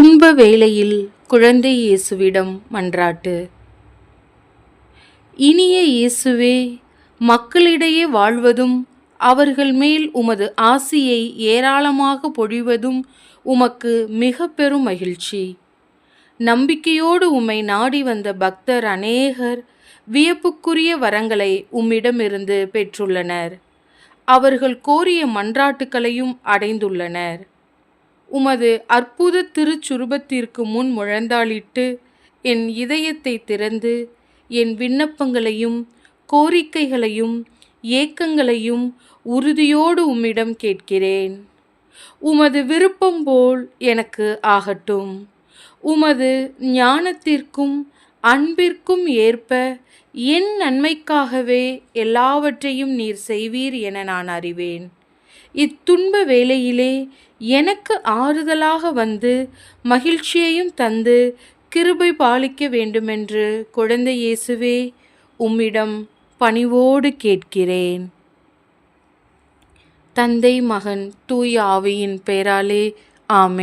துன்ப வேளையில் குழந்தை இயேசுவிடம் மன்றாட்டு. இனிய இயேசுவே மக்களிடையே வாழ்வதும் அவர்கள் மேல் உமது ஆசியை ஏராளமாக பொழிவதும் உமக்கு மிக பெரும் மகிழ்ச்சி. நம்பிக்கையோடு உம்மை நாடி வந்த பக்தர் அநேகர் வியப்புக்குரிய வரங்களை உம்மிடமிருந்து பெற்றுள்ளனர். அவர்கள் கோரிய மன்றாட்டுக்களையும் அடைந்துள்ளனர். உமது அற்புத திருச்சுருபத்திற்கு முன் முழந்தாளிட்டு என் இதயத்தை திறந்து என் விண்ணப்பங்களையும் கோரிக்கைகளையும் ஏக்கங்களையும் உறுதியோடு உம்மிடம் கேட்கிறேன். உமது விருப்பம் போல் எனக்கு ஆகட்டும். உமது ஞானத்திற்கும் அன்பிற்கும் ஏற்ப என் நன்மைக்காகவே எல்லாவற்றையும் நீர் செய்வீர் என நான் அறிவேன். இத்துன்ப வேளையிலே எனக்கு ஆறுதலாக வந்து மகிழ்ச்சியையும் தந்து கிருபை பாலிக்க வேண்டுமென்று குழந்தை இயேசுவே உம்மிடம் பணிவோடு கேட்கிறேன். தந்தை மகன் தூய் ஆவியின் பெயராலே ஆமே